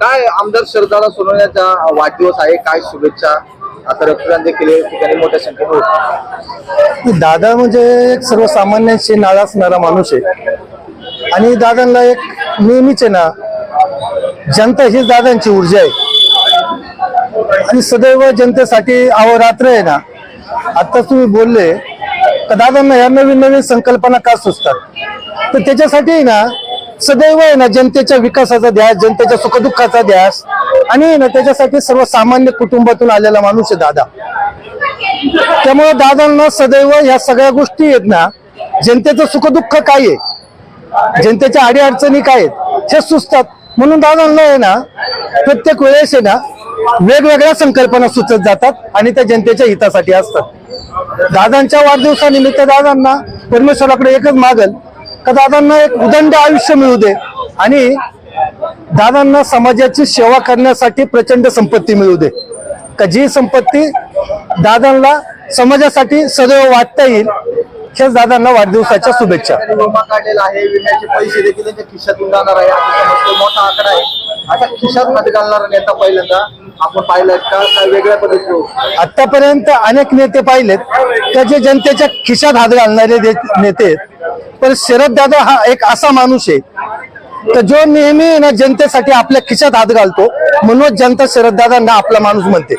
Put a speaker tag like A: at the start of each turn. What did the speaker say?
A: काय आमदार श्रद्धाला सोनवण्याचा वाढदिवस आहे? काय शुभेच्छा? आता रक्तदान देखील या ठिकाणी मोठ्या संख्येने होत
B: दादा म्हणजे एक सर्वसामान्यांशी नाळा असणारा माणूस आहे. आणि दादांना एक नेहमीच आहे ना जनता हीच दादांची ऊर्जा आहे. आणि सदैव जनतेसाठी अहोरात्र आहे ना आता तुम्ही बोलले तर दादांना ह्या नवीन नवीन संकल्पना का सुचतात? तर त्याच्यासाठी आहे ना सदैव आहे ना जनतेच्या विकासाचा ध्यास जनतेच्या सुखदुःखाचा ध्यास. आणि ना त्याच्यासाठी सर्वसामान्य कुटुंबातून आलेला माणूस आहे दादा. त्यामुळे दादांना सदैव ह्या सगळ्या गोष्टी आहेत ना जनतेचं सुखदुःख काय आहे? जनतेच्या अडीअडचणी काय आहेत? हे सुचतात. म्हणून दादांना आहे ना प्रत्येक वेळेस आहे ना वेगवेगळ्या संकल्पना सुचत जातात आणि त्या जनतेच्या हितासाठी असतात. दादांच्या वाढदिवसानिमित्त दादांना परमेश्वराकडे एकच मागल का दादांना एक उदंड आयुष्य मिळू दे आणि दादांना समाजाची सेवा करण्यासाठी प्रचंड संपत्ती मिळू दे. का जी संपत्ती दादांना समाजासाठी सदैव वाटता येईल हेच दादांना वाढदिवसाच्या शुभेच्छा.
A: विमा काढलेला आहे विम्याचे पैसे देखील त्यांच्या खिशातून जाणार आहे. समजतो मोठा आकडा आहे. आता खिशात हात घालणारा नेता पहिल्यांदा आपण पाहिलाय का? काय वेगळ्या पद्धतीने?
B: आतापर्यंत अनेक नेते पाहिलेत. का जे जनतेच्या खिशात हात घालणारे नेते आहेत. पण शरद दादा हा एक असा माणूस आहे. तर जो नेहमी ना जनतेसाठी आपल्या खिशात हात घालतो म्हणून जनता शरद दादांना आपला माणूस म्हणते.